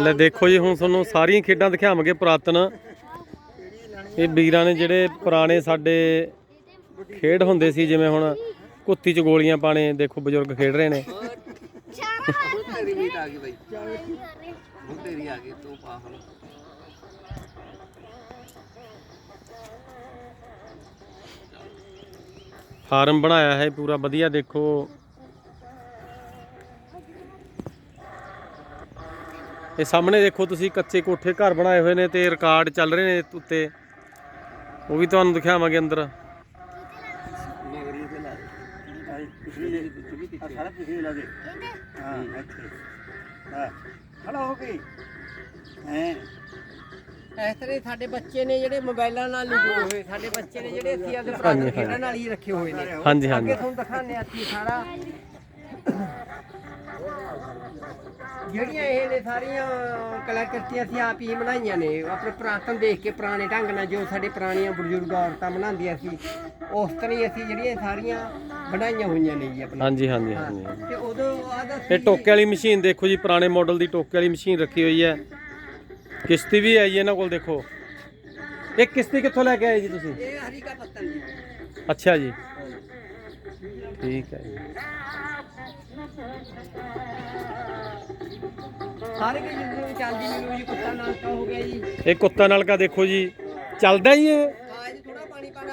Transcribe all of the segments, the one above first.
ਲੈ ਦੇਖੋ ਜੀ, ਹੁਣ ਤੁਹਾਨੂੰ ਸਾਰੀਆਂ ਖੇਡਾਂ ਦਿਖਾਵਾਂਗੇ ਪੁਰਾਤਨ। ਇਹ ਵੀਰਾਂ ਨੇ ਜਿਹੜੇ ਪੁਰਾਣੇ ਸਾਡੇ ਖੇਡ ਹੁੰਦੇ ਸੀ, ਜਿਵੇਂ ਹੁਣ ਕੁੱਤੀ ਚ ਗੋਲੀਆਂ ਪਾਣੇ ਦੇਖੋ ਬਜ਼ੁਰਗ ਖੇਡ ਰਹੇ ਨੇ। ਤੇਰੀ ਮੀਟ ਆ ਗਈ ਬਾਈ ਹੁਣ ਤੇਰੀ ਆ ਗਈ ਤੂੰ ਪਾ ਹੁਣ ਫਾਰਮ ਬਣਾਇਆ ਹੈ ਪੂਰਾ, ਵਧੀਆ ਦੇਖੋ। ਇਹ ਸਾਹਮਣੇ ਦੇਖੋ ਤੁਸੀਂ ਕੱਚੇ ਕੋਠੇ ਘਰ ਬਣਾਏ ਹੋਏ ਨੇ ਤੇ ਰਿਕਾਰਡ ਚੱਲ ਰਹੇ ਨੇ ਉੱਤੇ। ਉਹ ਵੀ ਤੁਹਾਨੂੰ ਦਿਖਾਵਾਂਗੇ ਅੰਦਰ। ਖੜਾ ਹੋ ਗਈ ਹੈ ਇਸ ਤਰ੍ਹਾਂ ਸਾਡੇ ਬੱਚੇ ਨੇ ਜਿਹੜੇ ਮੋਬਾਈਲਾਂ ਨਾਲ ਜੁੜੇ ਹੋਏ ਸਾਡੇ ਬੱਚੇ ਨੇ ਜਿਹੜੇ ਅਸੀਂ ਆਪਣੇ ਪੁਰਾਣੇ ਖੇਡਾਂ ਨਾਲ ਹੀ ਰੱਖੇ ਹੋਏ ਨੇ। ਹਾਂਜੀ ਹਾਂਜੀ। ਅੱਗੇ ਤੁਹਾਨੂੰ ਦਿਖਾਉਂਦੇ ਆ ਸਾਰਾ। ਜਿਹੜੀਆਂ ਇਹ ਨੇ ਸਾਰੀਆਂ ਕਲਾਕ੍ਰਿਤੀਆਂ ਅਸੀਂ ਆਪ ਹੀ ਬਣਾਈਆਂ ਨੇ। ਆਪਣੇ ਪੁਰਾਤਨ ਦੇਖ ਕੇ ਪੁਰਾਣੇ ਢੰਗ ਨਾਲ ਜੋ ਸਾਡੇ ਪੁਰਾਣੀਆਂ ਬਜ਼ੁਰਗ ਔਰਤਾਂ ਬਣਾਉਂਦੀਆਂ ਸੀ ਉਸ ਤਰ੍ਹਾਂ ਹੀ ਅਸੀਂ ਜਿਹੜੀਆਂ ਸਾਰੀਆਂ ਬਣਾਈਆਂ ਹੋਈਆਂ ਨੇ ਜੀ ਆਪਣਾ ਹਾਂਜੀ ਹਾਂਜੀ ਹਾਂਜੀ ਤੇ ਉਦੋਂ ਬਾਅਦ ਇਹ ਟੋਕੇ ਵਾਲੀ ਮਸ਼ੀਨ ਦੇਖੋ ਜੀ ਪੁਰਾਣੇ ਮਾਡਲ ਦੀ ਟੋਕੇ ਵਾਲੀ ਮਸ਼ੀਨ ਰੱਖੀ ਹੋਈ ਹੈ। ਕਿਸ਼ਤੀ ਵੀ ਹੈ ਜੀ ਇਹਨਾਂ ਕੋਲ ਦੇਖੋ। ਇਹ ਕਿਸ਼ਤੀ ਕਿੱਥੋਂ ਲੈ ਕੇ ਆਏ ਜੀ ਤੁਸੀਂ? ਇਹ ਹਰੀ ਕਾ ਪੱਤਨ ਜੀ। ਅੱਛਾ ਜੀ। ਠੀਕ ਹੈ ਸਾਰੇ ਕੇ ਜਿੰਦੇ ਚੱਲਦੀ ਮੈਨੂੰ ਜੀ ਕੁੱਤਾ ਨਾਨਕਾ ਹੋ ਗਿਆ ਜੀ। ਇਹ ਕੁੱਤਾ ਨਲਕਾ ਦੇਖੋ ਜੀ ਚੱਲਦਾ ਹੀ। ਹਾਂ ਜੀ।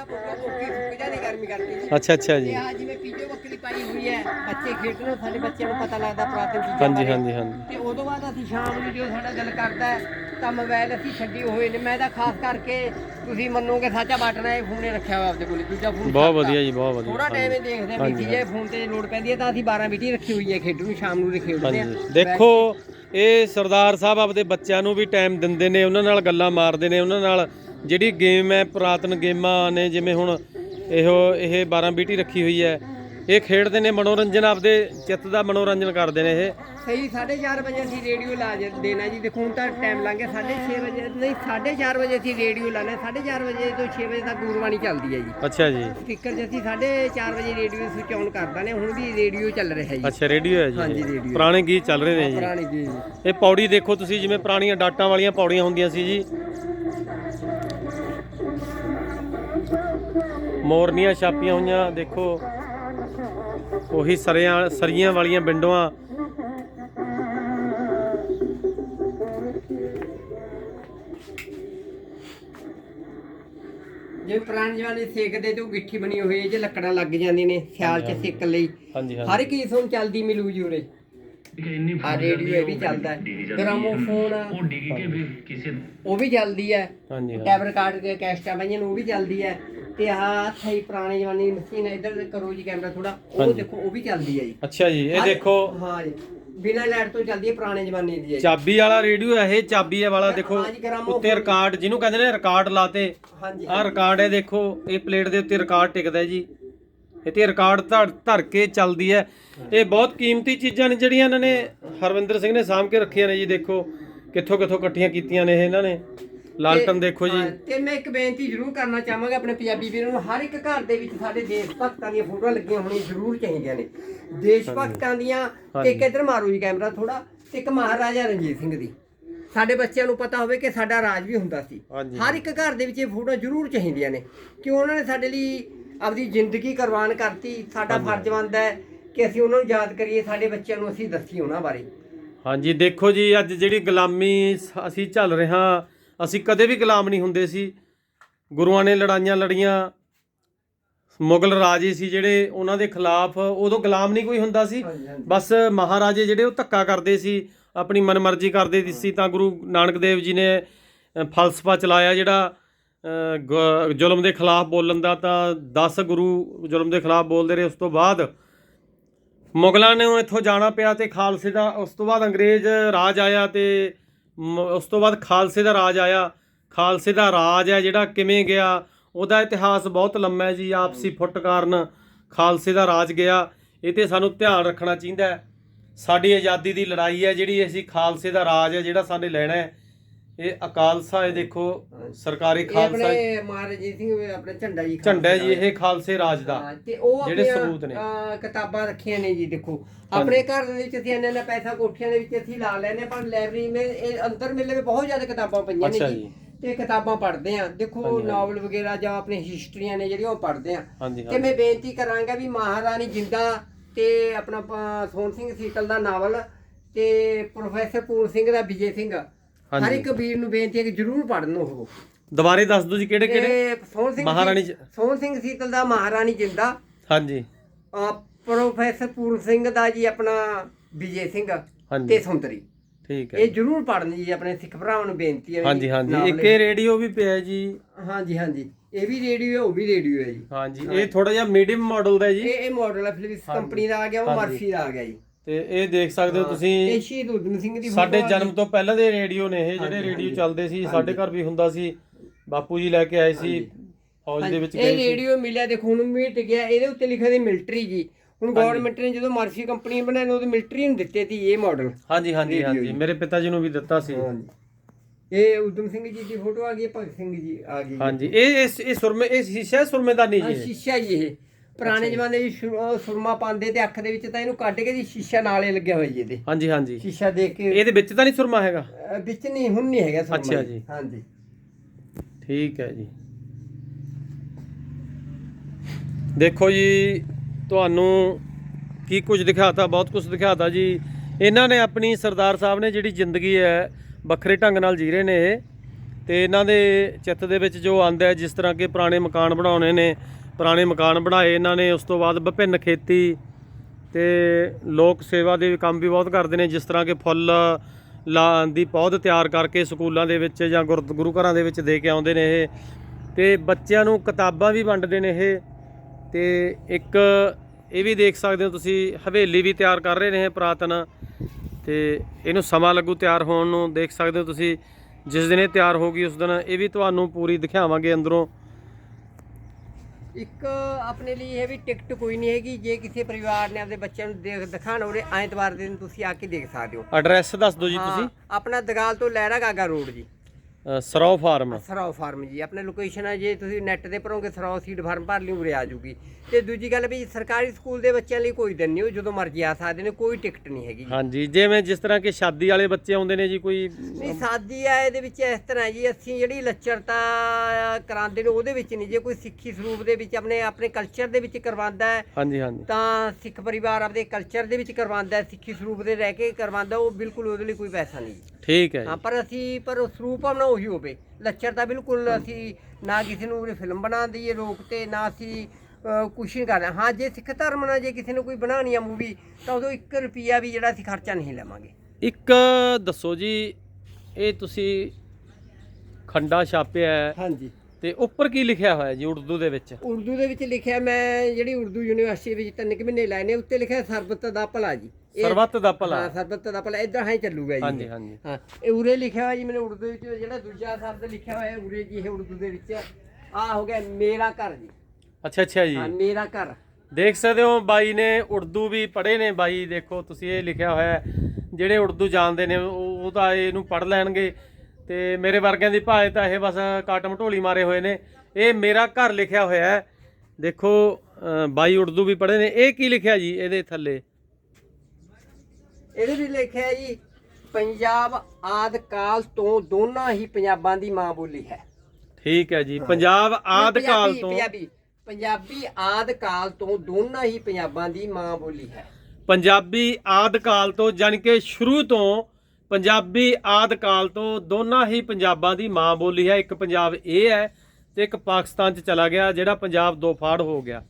ਥੋੜਾ ਪਾਣੀ ਪਾਣਾ ਪਊਗਾ ਕੋਕੀ ਸੁੱਕ ਜਾਂਦੀ ਗਰਮੀ ਕਰਕੇ ਜੀ। ਅੱਛਾ ਅੱਛਾ ਜੀ। ਤੇ ਆ ਜਿਵੇਂ ਪੀਜੇ ਬੱਕਰੀ ਪਾਈ ਹੋਈ ਹੈ ਬੱਚੇ ਖੇਡਣ ਸਾਡੇ ਬੱਚਿਆਂ ਨੂੰ ਪਤਾ ਲੱਗਦਾ ਪੁਰਾਤਨ ਚੀਜ਼ਾਂ ਹਾਂਜੀ ਬਾਰੇ। ਹਾਂਜੀ ਹਾਂਜੀ। ਤੇ ਉਦੋਂ ਬਾਅਦ ਅਸੀਂ ਸ਼ਾਮ ਨੂੰ ਜਦੋਂ ਸਾਡਾ ਦਿਲ ਕਰਦਾ ਹੈ, ਤਾਂ ਮੋਬਾਈਲ ਅਸੀਂ ਛੱਡੀ ਹੋਏ ਨੇ। ਮੈਂ ਤਾਂ ਖਾਸ ਕਰਕੇ ਤੁਸੀਂ ਮੰਨੋਗੇ ਸਾਚਾ ਬਟਨ ਹੈ ਫੋਨ ਨੇ ਰੱਖਿਆ ਹੋਇਆ ਆਪਦੇ ਕੋਲ। ਦੂਜਾ ਫੋਨ ਬਹੁਤ ਵਧੀਆ ਜੀ ਬਹੁਤ ਵਧੀਆ। ਥੋੜਾ ਟਾਈਮ ਹੀ ਦੇਖਦੇ ਆ ਵੀ ਜੇ ਫੋਨ ਤੇ ਲੋਡ ਪੈਂਦੀ ਹੈ ਤਾਂ ਅਸੀਂ 12 ਬੀਟੀ ਰੱਖੀ ਹੋਈ ਹੈ ਖੇਡਣ ਨੂੰ ਸ਼ਾਮ ਨੂੰ ਖੇਡਦੇ ਆ ਹਾਂਜੀ। ਦੇਖੋ ਇਹ ਸਰਦਾਰ ਸਾਹਿਬ ਆਪਦੇ ਬੱਚਿਆਂ ਨੂੰ ਵੀ ਟਾਈਮ ਦਿੰਦੇ ਨੇ ਉਹਨਾਂ ਨਾਲ ਗੱਲਾਂ ਮਾਰਦੇ ਨੇ ਉਹਨਾਂ ਨਾਲ ਜਿਹੜੀ ਗੇਮ ਹੈ ਪੁਰਾਤਨ ਗੇਮਾਂ ਨੇ ਜਿਵੇਂ ਹੁਣ ਇਹੋ ਇਹ 12 ਬੀਟੀ ਰੱਖੀ ਹੋਈ ਹੈ ਇਹ ਖੇਡਦੇ ਨੇ ਮਨੋਰੰਜਨ ਆਪਦੇ ਚਿੱਤ ਦਾ ਮਨੋਰੰਜਨ ਕਰਦੇ ਨੇ ਇਹ। ਸਹੀ 4:30 ਵਜੇ ਅਸੀਂ ਰੇਡੀਓ ਲਾ ਜ- ਦੇਣਾ ਜੀ। ਦੇਖੋ ਹੁਣ ਤਾਂ ਟਾਈਮ ਲੰਘ ਗਿਆ 6:30 ਵਜੇ ਨਹੀਂ 4:30 ਵਜੇ ਅਸੀਂ ਰੇਡੀਓ ਲਾਣਾ 4:30 ਵਜੇ ਤੋਂ 6 ਵਜੇ ਤੱਕ ਗੁਰਬਾਣੀ ਚੱਲਦੀ ਹੈ ਜੀ। ਅੱਛਾ ਜੀ। ਸਪੀਕਰ 'ਚ ਅਸੀਂ 4:30 ਵਜੇ ਰੇਡੀਓ ਸਵਿਚ ਆਨ ਕਰਦਾ ਨੇ ਹੁਣ ਵੀ ਰੇਡੀਓ ਚੱਲ ਰਿਹਾ ਜੀ। ਅੱਛਾ ਰੇਡੀਓ ਹੈ ਹਾਂਜੀ, ਜੀ ਰੇਡੀਓ। ਪੁਰਾਣੇ ਗੀਤ ਚੱਲ ਰਹੇ ਨੇ ਜੀ। ਪੁਰਾਣੀ ਜੀ ਇਹ ਪੌੜੀ ਦੇਖੋ ਤੁਸੀਂ ਜਿਵੇਂ ਪੁਰਾਣੀਆਂ ਡਾਟਾਂ ਵਾਲੀਆਂ ਪੌੜੀਆਂ ਹੁੰਦੀਆਂ ਸੀ ਜੀ। ਮੋਰਨੀਆਂ ਛਾਪੀਆਂ ਹੋਈਆਂ ਦੇਖੋ। ਉਹੀ ਸਰਿਆਂ ਸਰੀਆਂ ਵਾਲੀਆਂ ਵਿੰਡੋਆਂ। ਜੇ ਪੁਰਾਣੇ ਜਮਾਨੇ ਸੇਕਦੇ ਤੇ ਉਹ ਗਿੱਠੀ ਬਣੀ ਹੋਈ ਹੈ ਜੇ ਲੱਕੜਾਂ ਲੱਗ ਜਾਂਦੀਆਂ ਨੇ ਸਿਆਲ 'ਚ ਸੇਕ ਲਈ। ਹਾਂਜੀ ਹਰ ਇੱਕ ਚੀਜ਼ ਹੁਣ ਚੱਲਦੀ ਮਿਲੂ ਜੀ ਉਰੇ। ਆ ਰੇਡੀਓ ਇਹ ਵੀ ਚੱਲਦਾ ਹੈ ਗ੍ਰਾਮੋਫੋਨ ਉਹ ਵੀ ਚੱਲਦੀ ਹੈ। ਹਾਂਜੀ ਹਾਂਜੀ। ਟੈਬ ਰਿਕਾਰਡ ਦੇ ਕੈਸਟਾਂ ਪਈਆਂ ਨੇ ਉਹ ਵੀ ਚੱਲਦੀ ਹੈ। ਤੇ ਆਹ ਸਹੀ ਪੁਰਾਣੇ ਜਮਾਨੇ ਦੀ ਮਸ਼ੀਨ ਹੈ ਇਧਰ ਕਰੋ ਜੀ ਕੈਮਰਾ ਥੋੜਾ ਉਹ। ਦੇਖੋ ਉਹ ਵੀ ਚੱਲਦੀ ਹੈ ਜੀ। ਅੱਛਾ ਜੀ ਇਹ ਦੇਖੋ। ਹਾਂ ਜੀ ਬਿਨਾਂ ਲਾਈਟ ਤੋਂ ਚੱਲਦੀ ਹੈ ਪੁਰਾਣੇ ਜਮਾਨੇ ਦੀ ਹੈ ਜੀ। ਚਾਬੀ ਵਾਲਾ ਰੇਡੀਓ ਹੈ ਇਹ ਚਾਬੀ ਵਾਲਾ ਦੇਖੋ ਹਾਂਜੀ, ਗ੍ਰਾਮੋਫੋਨ। ਉੱਤੇ ਰਿਕਾਰਡ ਜਿਹਨੂੰ ਕਹਿੰਦੇ ਨੇ ਰਿਕਾਰਡ ਲਾਤੇ। ਹਾਂਜੀ ਆਹ ਰਿਕਾਰਡ ਹੈ ਦੇਖੋ ਇਹ ਪਲੇਟ ਦੇ ਉੱਤੇ ਰਿਕਾਰਡ ਟਿਕਦਾ ਹੈ ਜੀ। ਇਹ ਤੇ ਰਿਕਾਰਡ ਧਰ ਧਰ ਕੇ ਚੱਲਦੀ ਹੈ। ਇਹ ਬਹੁਤ ਕੀਮਤੀ ਚੀਜ਼ਾਂ ਨੇ ਜਿਹੜੀਆਂ ਇਹਨਾਂ ਨੇ ਹਰਵਿੰਦਰ ਸਿੰਘ ਨੇ ਸਾਂਭ ਕੇ ਰੱਖੀਆਂ ਨੇ ਜੀ ਦੇਖੋ ਕਿੱਥੋਂ ਕਿੱਥੋਂ ਇਕੱਠੀਆਂ ਕੀਤੀਆਂ ਨੇ ਇਹ ਇਹਨਾਂ ਨੇ। ਲਾਲਟਨ ਦੇਖੋ ਜੀ। ਤੇ ਮੈਂ ਇੱਕ ਬੇਨਤੀ ਜ਼ਰੂਰ ਕਰਨਾ ਚਾਹਾਂਗਾ ਆਪਣੇ ਪੰਜਾਬੀ ਵੀਰਾਂ ਨੂੰ। ਹਰ ਇੱਕ ਘਰ ਦੇ ਵਿੱਚ ਸਾਡੇ ਦੇਸ਼ ਭਗਤਾਂ ਦੀਆਂ ਫੋਟੋਆਂ ਲੱਗੀਆਂ ਹੋਣੀਆਂ ਜ਼ਰੂਰ ਚਾਹੀਦੀਆਂ ਨੇ। ਦੇਸ਼ ਭਗਤਾਂ ਦੀਆਂ ਤੇ ਇੱਕ ਇੱਧਰ ਮਾਰੋ ਜੀ ਕੈਮਰਾ ਥੋੜਾ ਤੇ ਇੱਕ ਮਹਾਰਾਜਾ ਰਣਜੀਤ ਸਿੰਘ ਦੀ। ਸਾਡੇ ਬੱਚਿਆਂ ਨੂੰ ਪਤਾ ਹੋਵੇ ਕਿ ਸਾਡਾ ਰਾਜ ਵੀ ਹੁੰਦਾ ਸੀ। ਹਰ ਇੱਕ ਘਰ ਦੇ ਵਿੱਚ ਇਹ ਫੋਟੋਆਂ ਜ਼ਰੂਰ ਚਾਹੀਦੀਆਂ ਨੇ ਕਿ ਉਹਨਾਂ ਨੇ ਸਾਡੇ ਲਈ ਆਪਣੀ ਜ਼ਿੰਦਗੀ ਕੁਰਬਾਨ ਕਰਤੀ। ਸਾਡਾ ਫਰਜ਼ ਬਣਦਾ ਹੈ ਕਿ ਅਸੀਂ ਉਹਨਾਂ ਨੂੰ ਯਾਦ ਕਰੀਏ ਸਾਡੇ ਬੱਚਿਆਂ ਨੂੰ ਅਸੀਂ ਦੱਸੀਏ ਉਹਨਾਂ ਬਾਰੇ। ਹਾਂਜੀ ਦੇਖੋ ਜੀ ਅੱਜ ਜਿਹੜੀ ਗੁਲਾਮੀ ਅਸੀਂ ਝੱਲ ਰਹੇ ਹਾਂ ਅਸੀਂ ਕਦੇ ਵੀ ਗੁਲਾਮ ਨਹੀਂ ਹੁੰਦੇ ਸੀ। ਗੁਰੂਆਂ ਨੇ ਲੜਾਈਆਂ ਲੜੀਆਂ ਮੁਗਲ ਰਾਜੇ ਸੀ ਜਿਹੜੇ ਉਹਨਾਂ ਦੇ ਖਿਲਾਫ ਉਦੋਂ ਗੁਲਾਮ ਨਹੀਂ ਕੋਈ ਹੁੰਦਾ ਸੀ। ਬਸ ਮਹਾਰਾਜੇ ਜਿਹੜੇ ਉਹ ਧੱਕਾ ਕਰਦੇ ਸੀ ਆਪਣੀ ਮਨਮਰਜ਼ੀ ਕਰਦੇ ਸੀ। ਤਾਂ ਗੁਰੂ ਨਾਨਕ ਦੇਵ ਜੀ ਨੇ ਫਲਸਫਾ ਚਲਾਇਆ ਜਿਹੜਾ ਜ਼ੁਲਮ ਦੇ ਖਿਲਾਫ ਬੋਲਣ ਦਾ ਤਾਂ 10 ਗੁਰੂ ਜ਼ੁਲਮ ਦੇ ਖਿਲਾਫ ਬੋਲਦੇ ਰਹੇ ਉਸ ਤੋਂ ਬਾਅਦ। ਮੁਗਲਾਂ ਨੂੰ ਇੱਥੋਂ ਜਾਣਾ ਪਿਆ ਤੇ ਖਾਲਸੇ ਦਾ ਉਸ ਤੋਂ ਬਾਅਦ ਅੰਗਰੇਜ਼ ਰਾਜ ਆਇਆ ਤੇ ਉਸ ਤੋਂ ਬਾਅਦ ਖਾਲਸੇ ਦਾ ਰਾਜ ਆਇਆ। ਖਾਲਸੇ ਦਾ ਰਾਜ ਹੈ ਜਿਹੜਾ ਕਿਵੇਂ ਗਿਆ? ਉਹਦਾ ਇਤਿਹਾਸ ਬਹੁਤ ਲੰਮਾ ਹੈ ਜੀ, ਆਪਸੀ ਫੁੱਟ ਕਾਰਨ ਖਾਲਸੇ ਦਾ ਰਾਜ ਗਿਆ। ਇਹ ਤੇ ਸਾਨੂੰ ਧਿਆਨ ਰੱਖਣਾ ਚਾਹੀਦਾ ਸਾਡੀ ਆਜ਼ਾਦੀ ਦੀ ਲੜਾਈ ਹੈ ਜਿਹੜੀ ਅਸੀਂ ਖਾਲਸੇ ਦਾ ਰਾਜ ਹੈ ਜਿਹੜਾ ਸਾਡੇ ਲੈਣਾ ਹੈ। ਇਹ ਅਕਾਲਸਾ ਇਹ ਦੇਖੋ ਸਰਕਾਰੀ ਇਹ ਖਾਲਸਾ ਆਪਣੇ ਮਹਾਰਾਜਾ ਜੀ ਸਿੰਘ ਆਪਣੇ ਝੰਡਾ ਜੀ ਝੰਡਾ ਜੀ ਇਹ ਖਾਲਸੇ ਰਾਜ ਦਾ। ਹਾਂ, ਤੇ ਉਹ ਜਿਹੜੇ ਸਬੂਤ ਨੇ। ਕਿਤਾਬਾਂ ਰੱਖੀਆਂ ਨੇ ਜੀ ਦੇਖੋ। ਆਪਣੇ ਘਰ ਦੇ ਵਿੱਚ ਅਸੀਂ ਇੰਨਾ ਇੰਨਾ ਪੈਸਾ ਕੋਠੀਆਂ ਦੇ ਵਿੱਚ ਅਸੀਂ ਲਾ ਲੈਨੇ ਪਰ ਲਾਇਬ੍ਰੇਰੀ ਮੇ ਇਹ ਅੰਦਰ ਮਿਲੇ ਵਿੱਚ ਬਹੁਤ ਜ਼ਿਆਦਾ ਕਿਤਾਬਾਂ ਪਈਆਂ ਨੇ ਜੀ। ਤੇ ਕਿਤਾਬਾਂ ਪੜ੍ਹਦੇ ਆ ਦੇਖੋ। ਨਾਵਲ ਵਗੈਰਾ ਜਾਂ ਆਪਣੇ ਹਿਸਟਰੀਆਂ ਨੇ ਜਿਹੜੀਆਂ ਉਹ ਪੜ੍ਹਦੇ ਆ ਤੇ ਮੈਂ ਬੇਨਤੀ ਕਰਾਂਗਾ ਵੀ ਮਹਾਰਾਣੀ ਜਿੰਦਾ ਤੇ ਆਪਣਾ ਸੋਹਣ ਸਿੰਘ ਸੀਤਲ ਦਾ ਨਾਵਲ ਤੇ ਪ੍ਰੋਫੈਸਰ ਪੂਰਨ ਸਿੰਘ ਦਾ ਵਿਜੇ ਸਿੰਘ ਹਰ ਹਾਂਜੀ। ਇੱਕ ਵੀਰ ਨੂੰ ਬੇਨਤੀ ਹੈ ਕਿ ਜਰੂਰ ਪੜ੍ਹਨ ਉਹ। ਦੁਬਾਰੇ ਦੱਸ ਦਿਓ ਜੀ ਕਿਹੜੇ ਕਿਹੜੇ? ਸੋਹਣ ਸਿੰਘ ਮਹਾਰਾਣੀ ਜ- ਸੋਹਣ ਸਿੰਘ ਸੀਤਲ ਦਾ ਮਹਾਰਾਣੀ ਜਿੰਦਾ। ਹਾਂਜੀ। ਅਹ ਪ੍ਰੋਫੈਸਰ ਪੂਰਨ ਸਿੰਘ ਦਾ ਜੀ ਆਪਣਾ ਵਿਜੇ ਸਿੰਘ ਹਾਂਜੀ। ਤੇ ਸੁੰਦਰੀ। ਠੀਕ ਹੈ ਇਹ ਜਰੂਰ ਪੜ੍ਹਨੀ ਜੀ ਆਪਣੇ ਸਿੱਖ ਭਰਾਵਾਂ ਨੂੰ ਬੇਨਤੀ ਹੈ ਹਾਂਜੀ ਹਾਂਜੀ। ਨਾਵਲ ਇੱਕ ਇਹ ਰੇਡੀਓ ਵੀ ਪਿਆ ਜੀ। ਹਾਂਜੀ ਹਾਂਜੀ। ਇਹ ਵੀ ਰੇਡੀਓ ਹੈ ਉਹ ਵੀ ਰੇਡੀਓ ਹੈ ਜੀ। ਹਾਂਜੀ। ਇਹ ਥੋੜਾ ਜਿਹਾ ਮੀਡੀਅਮ ਮਾਡਲ ਦਾ ਜੀ। ਇਹ ਇਹ ਮਾਡਲ ਹੈ ਫਿਲਿਪਸ ਕੰਪਨੀ ਦਾ ਆ ਗਿਆ ਉਹ ਹਾਂਜੀ। ਮਰਫੀ ਦਾ ਆ ਗਿਆ ਜੀ। ਤੇ ਇਹ ਦੇਖ ਸਕਦੇ ਹੋ ਇਹ ਤੁਸੀਂ ਸ਼ਹੀਦ ਉਦਮ ਸਿੰਘ ਦੀ ਸਾਡੇ ਆ ਜਨਮ। ਤੋਂ ਪਹਿਲਾਂ ਦੇ ਰੇਡੀਓ ਨੇ ਇਹ ਜਿਹੜੇ ਹਾਂਜੀ, ਰੇਡੀਓ ਹਾਂਜੀ। ਚੱਲਦੇ ਸੀ। ਸਾਡੇ ਘਰ ਵੀ ਹੁੰਦਾ ਸੀ ਬਾਪੂ ਜੀ ਲੈ ਕੇ ਆਏ ਸੀ ਫੌਜ ਦੇ ਵਿੱਚ ਇਹ ਗਏ ਸੀ। ਰੇਡੀਓ ਮਿਲਿਆ ਦੇਖੋ ਹੁਣ ਮਿਟ ਗਿਆ ਇਹਦੇ ਉੱਤੇ ਲਿਖਿਆ ਸੀ ਮਿਲਟਰੀ ਜੀ। ਹੁਣ ਗਵਰਨਮੈਂਟ ਨੇ ਜਦੋਂ ਮਰਫੀ ਕੰਪਨੀ ਬਣਾਈ ਉਹਦੇ ਮਿਲਟਰੀ ਨੂੰ ਦਿੱਤੇ ਸੀ ਇਹ ਮਾਡਲ ਹਾਂਜੀ ਹਾਂਜੀ ਹਾਂਜੀ। ਜੀ। ਮੇਰੇ ਪਿਤਾ ਜੀ ਨੂੰ ਵੀ ਦਿੱਤਾ ਸੀ। ਇਹ ਉਦਮ ਸਿੰਘ ਜੀ ਦੀ ਫੋਟੋ ਆ ਗਈ ਭਗਤ ਸਿੰਘ ਜੀ ਆ ਗਈ ਹਾਂਜੀ। ਇਹ ਇਸ ਇਹ ਸੁਰਮੇ ਇਹ ਸ਼ੀਸ਼ਾ ਸੁਰਮੇਦਾਨੀ ਹਾਂ ਜੀ ਇਹ। ਸ਼ੀਸ਼ਾ ਜੀ ਇਹ। ਪੁਰਾਣੇ ਜ਼ਮਾਨੇ ਵਿੱਚ ਅਹ ਸੁਰਮਾ ਪਾਉਂਦੇ ਤੇ ਅੱਖ ਦੇ ਵਿੱਚ ਤਾਂ ਇਹਨੂੰ ਕੱਢ ਕੇ ਜੀ ਸ਼ੀਸ਼ਾ ਨਾਲੇ ਲੱਗਿਆ ਹੋਇਆ ਜੀ ਇਹਦੇ। ਹਾਂਜੀ ਹਾਂਜੀ। ਸ਼ੀਸ਼ਾ ਦੇਖ ਕੇ ਇਹਦੇ ਵਿੱਚ ਤਾਂ ਨਹੀਂ ਸੁਰਮਾ ਹੈਗਾ? ਅਹ ਵਿੱਚ ਨਹੀਂ ਹੁਣ ਨਹੀਂ ਹੈਗਾ ਸੁਰਮਾ ਅੱਛਾ ਜੀ। ਹਾਂਜੀ। ਠੀਕ ਹੈ ਜੀ। ਦੇਖੋ ਜੀ ਤੁਹਾਨੂੰ ਕੀ ਕੁਝ ਦਿਖਾਤਾ ਬਹੁਤ ਕੁਝ ਦਿਖਾਤਾ ਜੀ। ਇਹਨਾਂ ਨੇ ਆਪਣੀ ਸਰਦਾਰ ਸਾਹਿਬ ਨੇ ਜਿਹੜੀ ਜ਼ਿੰਦਗੀ ਹੈ ਵੱਖਰੇ ਢੰਗ ਨਾਲ ਜੀ ਰਹੇ ਨੇ। ਇਹ ਤੇ ਇਹਨਾਂ ਦੇ ਚਿੱਤ ਦੇ ਵਿੱਚ ਜੋ ਆਂਦਾ ਹੈ ਜਿਸ ਤਰ੍ਹਾਂ ਕਿ ਪੁਰਾਣੇ ਮਕਾਨ ਬਣਾਉਣੇ ਨੇ ਪੁਰਾਣੇ ਮਕਾਨ ਬਣਾਏ ਇਹਨਾਂ ਨੇ, ਉਸ ਤੋਂ ਬਾਅਦ ਵਿਭਿੰਨ ਖੇਤੀ ਤੇ ਲੋਕ ਸੇਵਾ ਦੇ ਕੰਮ ਵੀ ਬਹੁਤ ਕਰਦੇ ਨੇ, ਜਿਸ ਤਰ੍ਹਾਂ ਕਿ ਫੁੱਲ ਲਾ ਦੀ ਪੌਦ ਤਿਆਰ ਕਰਕੇ ਸਕੂਲਾਂ ਦੇ ਵਿੱਚ ਜਾਂ ਗੁਰ ਗੁਰੂ ਘਰਾਂ ਦੇ ਵਿੱਚ ਦੇ ਕੇ ਆਉਂਦੇ ਨੇ ਇਹ। ਤੇ ਬੱਚਿਆਂ ਨੂੰ ਕਿਤਾਬਾਂ ਵੀ ਵੰਡਦੇ ਨੇ ਇਹ। ਤੇ ਇੱਕ ਇਹ ਵੀ ਦੇਖ ਸਕਦੇ ਹੋ ਤੁਸੀਂ, ਹਵੇਲੀ ਵੀ ਤਿਆਰ ਕਰ ਰਹੇ ਨੇ ਇਹ ਪੁਰਾਤਨ। ਤੇ ਇਹਨੂੰ ਸਮਾਂ ਲੱਗੂ ਤਿਆਰ ਹੋਣ ਨੂੰ, ਦੇਖ ਸਕਦੇ ਹੋ ਤੁਸੀਂ, ਜਿਸ ਦਿਨ ਇਹ ਤਿਆਰ ਹੋ ਗਈ, ਉਸ ਦਿਨ ਇਹ ਵੀ ਤੁਹਾਨੂੰ ਪੂਰੀ ਦਿਖਾਵਾਂਗੇ ਅੰਦਰੋਂ। ਇੱਕ ਆਪਣੇ ਲਈ ਇਹ ਵੀ ਟਿਕਟ ਕੋਈ ਨਹੀਂ ਹੈਗੀ ਜੇ ਕਿਸੇ ਪਰਿਵਾਰ ਨੇ ਆਪਣੇ ਬੱਚਿਆਂ ਨੂੰ ਦੇਖ ਦਿਖਾਣਾ ਉਹਦੇ ਐਤਵਾਰ ਦੇ ਦਿਨ ਤੁਸੀਂ ਆ ਕੇ ਦੇਖ ਸਕਦੇ ਹੋ। ਐਡਰੈਸ ਦੱਸ ਦਿਓ ਜੀ ਤੁਸੀਂ। ਹਾਂ, ਆਪਣਾ ਦਗਾਲ ਤੋਂ ਲਹਿਰਾ ਗਾਗਾ ਰੋਡ ਜੀ। ਅ, ਸਰੋਂ ਫਾਰਮ। ਸਰਾਓ ਫਾਰਮ ਜੀ ਆਪਣੇ ਲੋਕੇਸ਼ਨ ਹੈ ਜੇ ਤੁਸੀਂ ਨੈਟ ਤੇ ਭਰੋਗੇ ਸਰਾਓ ਸੀਡ ਫਾਰਮ ਭਰ ਲਈ ਉਰੇ ਆ ਜੂਗੀ। ਤੇ ਦੂਜੀ ਗੱਲ ਵੀ ਸਰਕਾਰੀ ਸਕੂਲ ਦੇ ਬੱਚਿਆਂ ਲਈ ਕੋਈ ਦਿਨ ਨਹੀਂ ਉਹ ਜਦੋਂ ਮਰਜ਼ੀ ਆ ਸਕਦੇ ਨੇ ਕੋਈ ਟਿਕਟ ਨਹੀਂ ਹੈਗੀ। ਹਾਂਜੀ ਜਿਵੇਂ ਜਿਸ ਤਰ੍ਹਾਂ ਕਿ ਸ਼ਾਦੀ ਵਾਲੇ ਬੱਚੇ ਆਉਂਦੇ ਨੇ ਜੀ ਕੋਈ ਨਹੀਂ ਸਾਦੀ ਆ ਇਹਦੇ ਵਿੱਚ ਇਸ ਤਰ੍ਹਾਂ ਜੀ ਅਸੀਂ ਜਿਹੜੀ ਲੱਚਰਤਾ ਕਰਾਉਂਦੇ ਨੇ ਉਹਦੇ ਵਿੱਚ ਨਹੀਂ ਜੇ ਕੋਈ ਸਿੱਖੀ ਸਰੂਪ ਦੇ ਵਿੱਚ ਆਪਣੇ ਆਪਣੇ ਕਲਚਰ ਦੇ ਵਿੱਚ ਕਰਵਾਉਂਦਾ ਹੈ ਹਾਂਜੀ ਹਾਂਜੀ ਤਾਂ ਸਿੱਖ ਪਰਿਵਾਰ ਆਪਣੇ ਕਲਚਰ ਦੇ ਵਿੱਚ ਕਰਵਾਉਂਦਾ ਹੈ ਸਿੱਖੀ ਸਰੂਪ ਦੇ ਰਹਿ ਕੇ ਕਰਵਾਉਂਦਾ ਉਹ ਬਿਲਕੁਲ ਉਹਦੇ ਲਈ ਕੋਈ ਪੈਸਾ ਨਹੀਂ ਜੀ। ਠੀਕ ਹੈ ਹਾਂ ਪਰ ਅਸੀਂ ਪਰ ਉਹ ਸਰੂਪ ਆਪਣਾ ਉਹੀ ਹੋਵੇ ਲੱਚਰ ਤਾਂ ਬਿਲਕੁਲ ਅਸੀਂ ਨਾ ਕਿਸੇ ਨੂੰ ਫਿਲਮ ਬਣਾ ਦਈਏ ਰੋਕ ਤੇ ਨਾ ਅਸੀਂ ਕੁਛ ਨਹੀਂ ਕਰਦੇ ਹਾਂ ਜੇ ਸਿੱਖ ਧਰਮ ਨਾਲ ਜੇ ਕਿਸੇ ਨੇ ਕੋਈ ਬਣਾਉਣੀ ਆ ਮੂਵੀ ਤਾਂ ਉਦੋਂ 1 ਰੁਪਿਆ ਵੀ ਜਿਹੜਾ ਅਸੀਂ ਖਰਚਾ ਨਹੀਂ ਲਵਾਂਗੇ। ਇੱਕ ਦੱਸੋ ਜੀ ਇਹ ਤੁਸੀਂ ਖੰਡਾ ਛਾਪਿਆ ਹੈ। ਹਾਂਜੀ। ਤੇ ਉੱਪਰ ਕੀ ਲਿਖਿਆ ਹੋਇਆ ਜੀ ਉਰਦੂ ਦੇ ਵਿੱਚ? ਉਰਦੂ ਦੇ ਵਿੱਚ ਲਿਖਿਆ ਮੈਂ ਜਿਹੜੀ ਉਰਦੂ ਯੂਨੀਵਰਸਿਟੀ ਵਿੱਚ ਤਿੰਨ ਕੁ ਮਹੀਨੇ ਲਾਏ ਨੇ ਉੱਤੇ ਲਿਖਿਆ ਸਰਬਤ ਦਾ ਭਲਾ ਜੀ। ਇਹ- ਸਰਬੱਤ ਦਾ ਭਲਾ। ਹਾਂ ਸਰਬਤ ਦਾ ਭਲਾ ਇਦਾਂ ਹੈ ਚੱਲੂਗਾ ਜੀ। ਹਾਂਜੀ ਇਹ। ਹਾਂਜੀ। ਹਾਂ ਇਹ ਉਰੇ ਲਿਖਿਆ ਹੋਇਆ ਜੀ ਮੈਨੂੰ ਉਰਦੂ ਵਿੱਚ ਜਿਹੜਾ ਦੂਜਾ ਸ਼ਬਦ ਲਿਖਿਆ ਹੋਇਆ ਉਰੇ ਜੀ ਇਹ ਉਰਦੂ ਦੇ ਵਿੱਚ। ਆ ਹੋ ਗਿਆ ਮੇਰਾ ਘਰ ਜੀ। ਅੱਛਾ ਅੱਛਾ ਜੀ। ਹਾਂ ਮੇਰਾ ਘਰ। ਦੇਖ ਸਕਦੇ ਹੋ ਬਾਈ ਨੇ ਉਰਦੂ ਵੀ ਪੜ੍ਹੇ ਨੇ। ਬਾਈ ਦੇਖੋ ਤੁਸੀਂ ਇਹ ਲਿਖਿਆ ਹੋਇਆ। ਜਿਹੜੇ ਉਰਦੂ ਜਾਣਦੇ ਨੇ ਉਹ ਤਾਂ ਇਹਨੂੰ ਪੜ੍ਹ ਲੈਣਗੇ। ਤੇ ਮੇਰੇ ਵਰਗਿਆਂ ਦੀ ਭਾਏ ਤਾਂ ਇਹ ਬਸ ਕਾਟਮ ਢੋਲੀ ਮਾਰੇ ਹੋਏ ਨੇ। ਇਹ ਮੇਰਾ ਘਰ ਲਿਖਿਆ ਹੋਇਆ ਹੈ। ਦੇਖੋ ਬਾਈ ਉਰਦੂ ਵੀ ਪੜ੍ਹੇ ਨੇ। ਇਹ ਕੀ ਲਿਖਿਆ ਜੀ ਇਹਦੇ ਥੱਲੇ? ਇਹਦੇ ਵੀ ਲਿਖਿਆ ਜੀ ਪੰਜਾਬ ਆਦ ਕਾਲ ਤੋਂ ਦੋਨਾਂ ਹੀ ਪੰਜਾਬਾਂ ਦੀ ਮਾਂ ਬੋਲੀ ਹੈ। ਠੀਕ ਹੈ ਜੀ ਪੰਜਾਬ ਆਦ ਕਾਲ ਤੋਂ। ਪੰਜਾਬੀ। ਪੰਜਾਬੀ ਆਦ ਕਾਲ ਤੋਂ ਦੋਨਾਂ ਹੀ ਪੰਜਾਬਾਂ ਦੀ ਮਾਂ ਬੋਲੀ ਹੈ। ਪੰਜਾਬੀ ਆਦ ਕਾਲ ਤੋਂ ਜਾਣੀ ਕਿ ਸ਼ੁਰੂ ਤੋਂ ਪੰਜਾਬੀ ਆਦ ਕਾਲ ਤੋਂ ਦੋਨਾਂ ਹੀ ਪੰਜਾਬਾਂ ਦੀ ਮਾਂ ਬੋਲੀ ਹੈ। ਇੱਕ ਪੰਜਾਬ ਇਹ ਹੈ ਤੇ ਇੱਕ ਪਾਕਿਸਤਾਨ ਚ ਚਲਾ ਗਿਆ ਜਿਹੜਾ ਪੰਜਾਬ ਦੋ ਫਾੜ ਹੋ ਗਿਆ।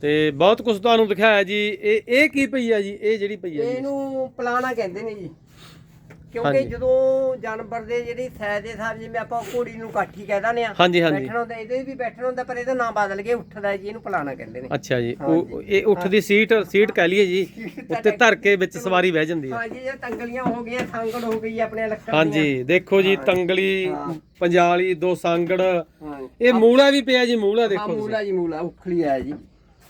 ਤੇ ਬਹੁਤ ਕੁਝ ਤੁਹਾਨੂੰ ਦਿਖਾਇਆ ਜੀ। ਇਹ ਇਹ ਕੀ ਪਈ ਹੈ ਜੀ? ਇਹ ਜਿਹੜੀ ਪਈ ਹੈ ਜੀ? ਇਹਨੂੰ ਪਲਾਣਾ ਕਹਿੰਦੇ ਨੇ ਜੀ। ਕਿਉਂਕਿ ਹਾਂਜੀ। ਜਦੋਂ ਜਾਨਵਰ ਦੇ ਜਿਹੜੀ ਸੈਦ ਦੇ ਸਾਰ ਜਿਵੇਂ ਆਪਾਂ ਘੋੜੀ ਨੂੰ ਕਾਠੀ ਕਹਿ ਦਿੰਦੇ ਆ ਹਾਂਜੀ ਹਾਂਜੀ। ਬੈਠਣਾ ਹੁੰਦਾ ਇਹਦੇ ਵੀ ਬੈਠਣਾ ਹੁੰਦਾ ਪਰ ਇਹਦਾ ਨਾਮ ਬਦਲ ਕੇ ਉੱਠਦਾ ਜੀ ਇਹਨੂੰ ਪਲਾਣਾ ਕਹਿੰਦੇ ਨੇ। ਅੱਛਾ ਜੀ ਉਹ ਇਹ ਉੱਠਦੀ ਸੀਟ ਸੀਟ ਕਹਿ ਲਈਏ ਜੀ ਉੱਤੇ ਧਰ ਕੇ ਵਿੱਚ ਸਵਾਰੀ ਬਹਿ ਜਾਂਦੀ ਹੈ। ਹਾਂਜੀ ਜੇ ਤੰਗਲੀਆਂ ਹੋ ਗਈਆਂ ਸੰਗੜ ਹੋ ਗਈ ਆਪਣੇ ਲੱਕੜ ਹਾਂਜੀ ਦੇਖੋ ਜੀ ਤੰਗਲੀ ਹਾਂ। ਪੰਜਾਲੀ ਦੋ ਸੰਗੜ ਇਹ ਮੂਲਾ ਵੀ ਪਿਆ ਜੀ ਮੂਲਾ ਦੇਖੋ ਤੁਸੀਂ। ਮੂਲਾ ਜੀ ਮੂਲਾ ਉਖਲੀ ਆ ਜੀ।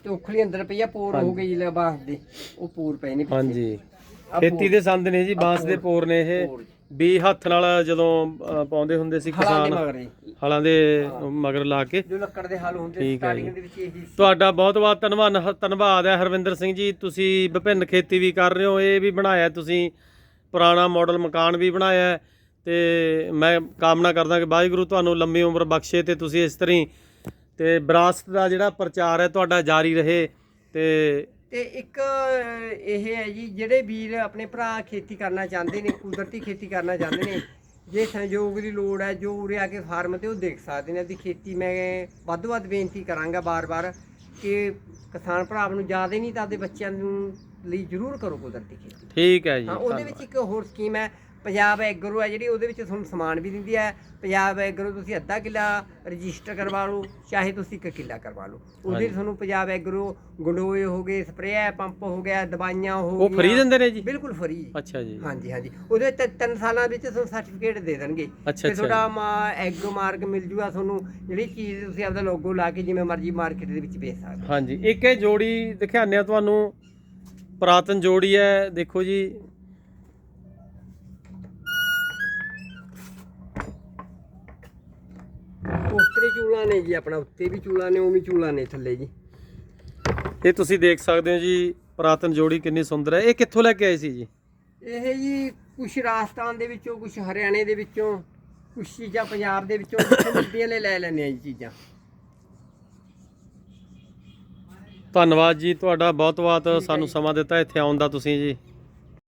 ਤੇ ਉਖਲੀ ਅੰਦਰ ਪਈ ਆ ਪੋਰ ਹੋ ਗਈ ਲਬਾਸ ਦੇ। ਉਹ ਪੂਰ ਪਏ ਨੇ ਪਿੱਛੇ। ਹਾਂਜੀ। ਖੇਤੀ ਦੇ ਸੰਦ ਨੇ ਜੀ ਬਾਂਸ ਦੇ ਪੋਰ ਨੇ ਇਹ। ਵੀ ਹੱਥ ਨਾਲ ਜਦੋਂ ਪਾਉਂਦੇ ਹੁੰਦੇ ਸੀ ਕਿਸਾਨ ਹਲਾਂ ਦੇ ਮਗਰ ਲਾ ਕੇ। ਜੋ ਲੱਕੜ ਦੇ ਹਲ ਹੁੰਦੇ ਸਟਾਰਟਿੰਗ। ਦੇ ਵਿੱਚ ਇਹੀ ਸੀ। ਤੁਹਾਡਾ ਬਹੁਤ ਬਹੁਤ ਧੰਨਵਾਦ ਧੰਨਵਾਦ ਹੈ ਹਰਵਿੰਦਰ ਸਿੰਘ ਜੀ। ਤੁਸੀਂ ਵਿਭਿੰਨ ਖੇਤੀ ਵੀ ਕਰ ਰਹੇ ਹੋ ਇਹ ਵੀ ਬਣਾਇਆ ਤੁਸੀਂ ਪੁਰਾਣਾ ਮਾਡਲ ਮਕਾਨ ਵੀ ਬਣਾਇਆ ਤੇ ਮੈਂ ਕਾਮਨਾ ਕਰਦਾ ਕਿ ਵਾਹਿਗੁਰੂ ਤੁਹਾਨੂੰ ਲੰਮੀ ਉਮਰ ਬਖਸ਼ੇ ਤੇ ਤੁਸੀਂ ਇਸ ਤਰ੍ਹਾਂ ਤੇ ਵਿਰਾਸਤ ਦਾ ਜਿਹੜਾ ਪ੍ਰਚਾਰ ਹੈ ਤੁਹਾਡਾ ਜਾਰੀ ਰਹੇ। ਤੇ ਤੇ ਇੱਕ ਇਹ ਹੈ ਜੀ ਜਿਹੜੇ ਵੀਰ ਆਪਣੇ ਭਰਾ ਖੇਤੀ ਕਰਨਾ ਚਾਹੁੰਦੇ ਨੇ ਕੁਦਰਤੀ ਖੇਤੀ ਕਰਨਾ ਚਾਹੁੰਦੇ ਨੇ ਜੇ ਸੰਯੋਗ ਦੀ ਲੋੜ ਹੈ ਜੋ ਉਰੇ ਆ ਕੇ ਫਾਰਮ ਤੇ ਉਹ ਦੇਖ ਸਕਦੇ ਨੇ। ਦੀ ਖੇਤੀ ਮੈਂ ਵੱਧ ਵੱਧ ਬੇਨਤੀ ਕਰਾਂਗਾ ਬਾਰ-ਬਾਰ ਕਿ ਕਿਸਾਨ ਭਰਾ ਨੂੰ ਜ਼ਿਆਦਾ ਨਹੀਂ ਤਾਂ ਆਪਦੇ ਬੱਚਿਆਂ ਨੂੰ ਲਈ ਜ਼ਰੂਰ ਕਰੋ ਕੁਦਰਤੀ ਖੇਤੀ। ਠੀਕ ਹੈ ਜੀ ਹਾਂ ਉਹਦੇ ਵਿੱਚ ਇੱਕ ਹੋਰ ਸਕੀਮ ਹੈ ਪੰਜਾਬ ਐਗਰੋ ਹੈ ਜਿਹੜੀ ਉਹਦੇ ਵਿੱਚ ਤੁਹਾਨੂੰ ਸਮਾਨ ਵੀ ਦਿੰਦੀ ਹੈ। ਪੰਜਾਬ ਐਗਰੋ ਤੁਸੀਂ ਅੱਧਾ ਕਿੱਲਾ ਰਜਿਸਟਰ ਕਰਵਾ ਲਓ ਚਾਹੇ ਤੁਸੀਂ ਇੱਕ ਕਿੱਲਾ ਕਰਵਾ ਲਓ। ਉਹਦੇ ਤੁਹਾਨੂੰ ਪੰਜਾਬ ਐਗਰੋ ਗੰਡੋਏ ਹੋ ਗਏ ਸਪਰੇਅ ਪੰਪ ਹੋ ਗਿਆ ਦਵਾਈਆਂ ਹੋ ਉਹ ਫ੍ਰੀ ਦਿੰਦੇ ਨੇ ਜੀ? ਬਿਲਕੁਲ ਫ੍ਰੀ। ਅੱਛਾ ਜੀ। ਹਾਂਜੀ ਹਾਂਜੀ। ਉਹਦੇ ਤਿੰਨ- ਤਿੰਨ ਸਾਲਾਂ ਵਿੱਚ ਤੁਹਾਨੂੰ ਸਰਟੀਫਿਕੇਟ ਦੇ ਦੇਣਗੇ। ਤੇ ਤੁਹਾਡਾ ਐਗਰੋ ਮਾਰਕ ਮਿਲ ਜੂਗਾ ਤੁਹਾਨੂੰ ਜਿਹੜੀ ਚੀਜ਼ ਤੁਸੀਂ ਆਪਦਾ ਲੋਗੋ ਲਾ ਕੇ ਜਿਵੇਂ ਮਰਜ਼ੀ ਮਾਰਕੀਟ ਦੇ ਵਿੱਚ ਵੇਚ ਸਕਦੇ ਹੋ। ਹਾਂਜੀ। ਇੱਕ ਇਹ ਜੋੜੀ ਦਿਖਾਉਂਦੇ ਆ ਤੁਹਾਨੂੰ। ਪੁਰਾਤਨ ਜੋੜੀ ਹੈ ਦੇਖੋ ਜੀ। ਚੂਲਾ ਨੇ ਜੀ ਆਪਣਾ ਉੱਤੇ ਵੀ ਚੂਲਾ ਨੇ ਉਵੇਂ ਚੂਲਾ ਨੇ ਥੱਲੇ ਜੀ। ਇਹ ਤੁਸੀਂ ਦੇਖ ਸਕਦੇ ਹੋ ਜੀ ਪੁਰਾਤਨ ਜੋੜੀ ਕਿੰਨੀ ਸੁੰਦਰ ਹੈ। ਇਹ ਕਿੱਥੋਂ ਲੈ ਕੇ ਆਏ ਸੀ ਜੀ? ਇਹ ਜੀ ਕੁਛ ਰਾਜਸਥਾਨ ਦੇ ਵਿੱਚੋਂ ਕੁਛ ਹਰਿਆਣੇ ਦੇ ਵਿੱਚੋਂ ਕੁਛ ਚੀਜ਼ਾਂ ਪੰਜਾਬ ਦੇ ਵਿੱਚੋਂ ਮਿਲਦੀਆਂ ਨੇ ਲੈ ਲੈਂਦੇ ਆ ਜੀ ਚੀਜ਼ਾਂ। ਧੰਨਵਾਦ ਜੀ ਤੁਹਾਡਾ ਬਹੁਤ ਬਹੁਤ ਸਾਨੂੰ ਸਮਾਂ ਦਿੱਤਾ ਇੱਥੇ ਆਉਣ ਦਾ ਤੁਸੀਂ ਜੀ।